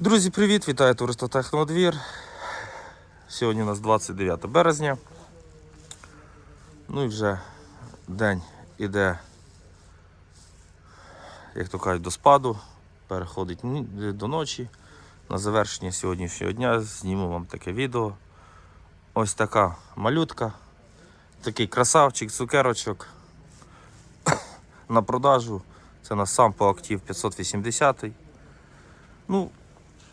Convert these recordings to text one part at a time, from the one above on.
Друзі, привіт! Вітаю товариство Технодвір. Сьогодні у нас 29 березня. Ну і вже день іде, як то кажуть, до спаду, переходить до ночі. На завершення сьогоднішнього дня зніму вам таке відео. Ось така малютка, такий красавчик, цукерочок на продажу. Це на сам по актив 580. Ну,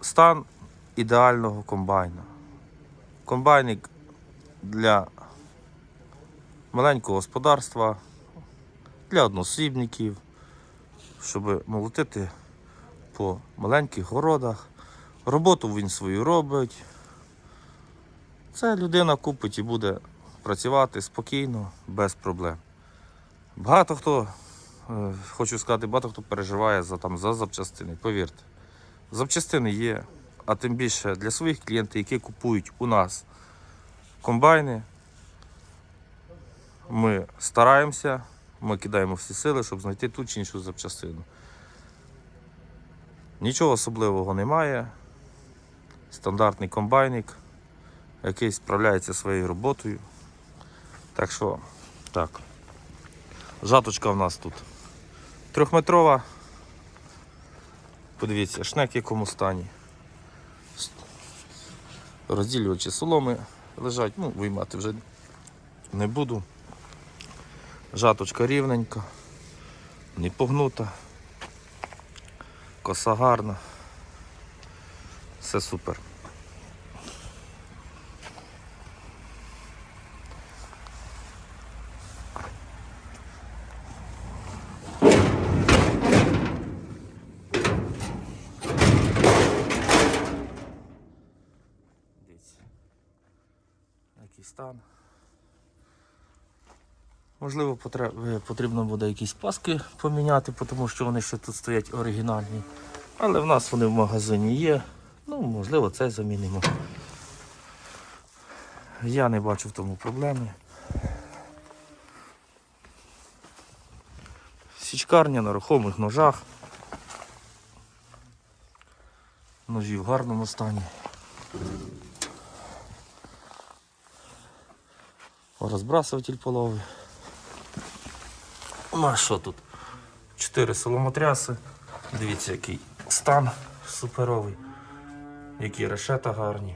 стан ідеального комбайна. Комбайник для маленького господарства, для односібників, щоб молотити по маленьких городах. Роботу він свою робить. Це людина купить і буде працювати спокійно, без проблем. Багато хто, е, хочу сказати, багато хто переживає за, там, за запчастини, повірте. Запчастини є, а тим більше для своїх клієнтів, які купують у нас комбайни. Ми стараємося, ми кидаємо всі сили, щоб знайти ту чи іншу запчастину. Нічого особливого немає. Стандартний комбайник, який справляється своєю роботою. Так що, так. Жаточка в нас тут трьохметрова. Подивіться, шнек в якому стані. Розділювачі соломи лежать, ну, виймати вже не буду. Жаточка рівненька, не погнута, коса гарна. Все супер. Дивіться. Який стан. Можливо, е, потрібно буде якісь паски поміняти, тому що вони ще тут стоять оригінальні. Але в нас вони в магазині є. Ну, можливо, це замінимо. Я не бачу в тому проблеми. Січкарня на рухомих ножах. Ножі в гарному стані. Розбрасуватель половий. Ну а що тут? Чотири соломотряси. Дивіться, який стан суперовий. Які решета гарні.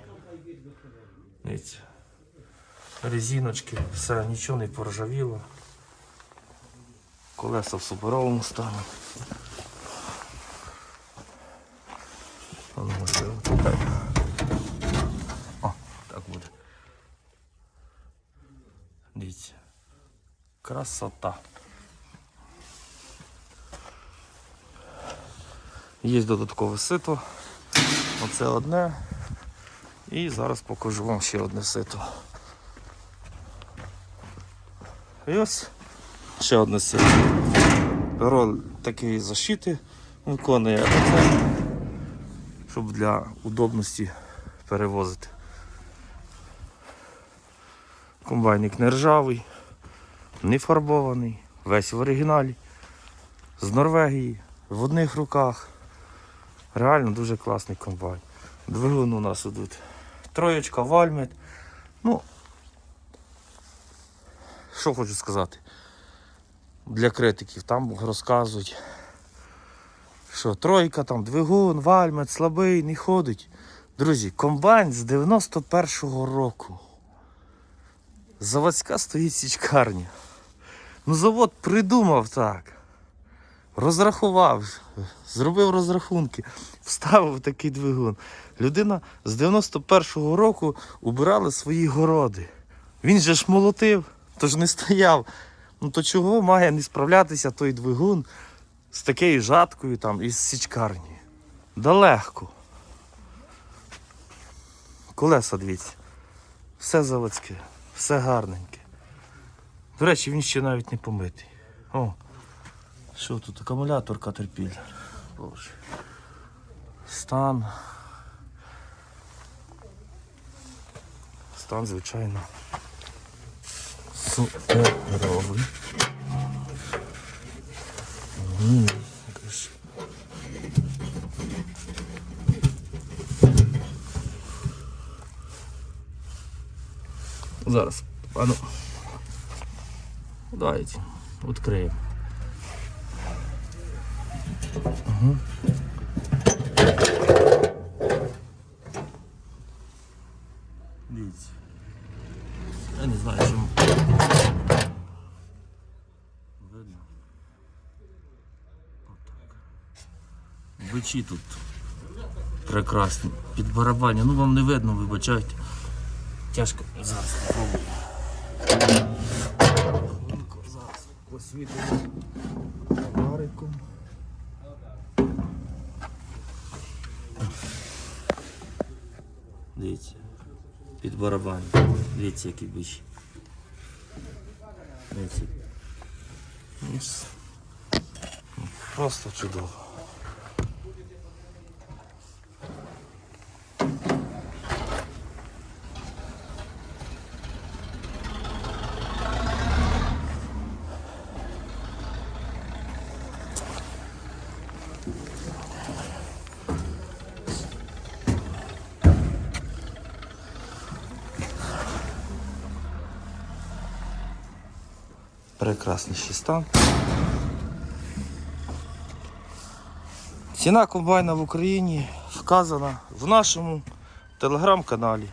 Дивіться. Резиночки, все, нічого не поржавіло. Колеса в суперовому стані. А ну, можливо, так. О, так буде. Дивіться. Красота. Є додаткове сито. Оце одне. І зараз покажу вам ще одне сито. І ось ще одне сито. Роль такої защити виконує оце, щоб для удобності перевозити. Комбайник не ржавий, не фарбований, весь в оригіналі. З Норвегії, в одних руках. Реально дуже класний комбайн. Двигун у нас тут троєчка, вальмет. Ну, що хочу сказати. Для критиків там розказують, що тройка, там двигун, вальмет, слабий, не ходить. Друзі, комбайн з 91-го року. Заводська стоїть січкарня. Ну завод придумав так. Розрахував, зробив розрахунки, вставив такий двигун. Людина з 91-го року убирала свої городи. Він же ж молотив, тож не стояв. Ну то чого має не справлятися той двигун з такою жаткою там із січкарні? Да легко. Колеса дивіться. Все заводське, все гарненьке. До речі, він ще навіть не помитий. О, Що тут? Акумулятор Caterpillar. Боже. Стан. Стан, звичайно. Суперовий. Зараз, ану. Давайте. Відкриємо. Угу. Дивіться. Я не знаю, чому. Видно. Отак. Бичі тут прекрасні. Під барабані. Ну вам не видно, вибачайте. Тяжко. Зараз спробую. Посвітимо фонариком. Дивіться. Під барабан. Дивіться, який бичі. Дивіться. Просто чудово. Прекрасніший стан. Ціна комбайна в Україні вказана в нашому телеграм-каналі.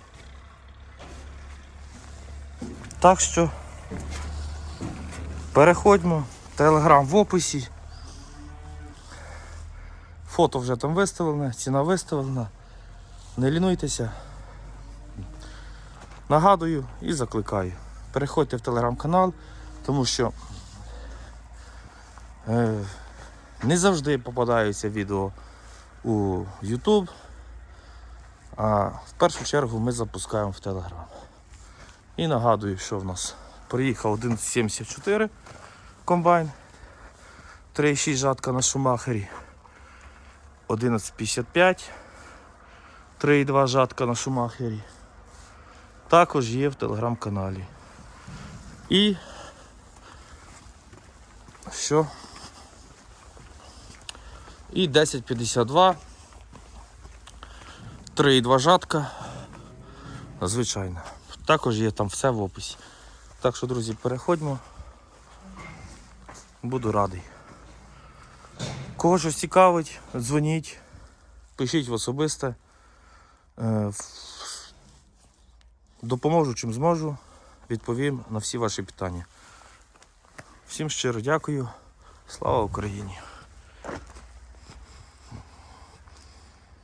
Так що переходьмо, телеграм в описі. Фото вже там виставлене, ціна виставлена. Не лінуйтеся. Нагадую і закликаю. Переходьте в телеграм-канал, тому що е, не завжди попадаються відео у YouTube, а в першу чергу ми запускаємо в Telegram. І нагадую, що в нас приїхав 1.74 комбайн, 3,6 жатка на Шумахері, 11.55, 3,2 жатка на Шумахері. Також є в телеграм-каналі. І що? І 1052. 3,2 жатка. Звичайно. Також є там все в описі. Так що, друзі, переходьмо. Буду радий. Кого щось цікавить, дзвоніть, пишіть в особисте. Е, Допоможу чим зможу, відповім на всі ваші питання. Всім щиро дякую. Слава Україні!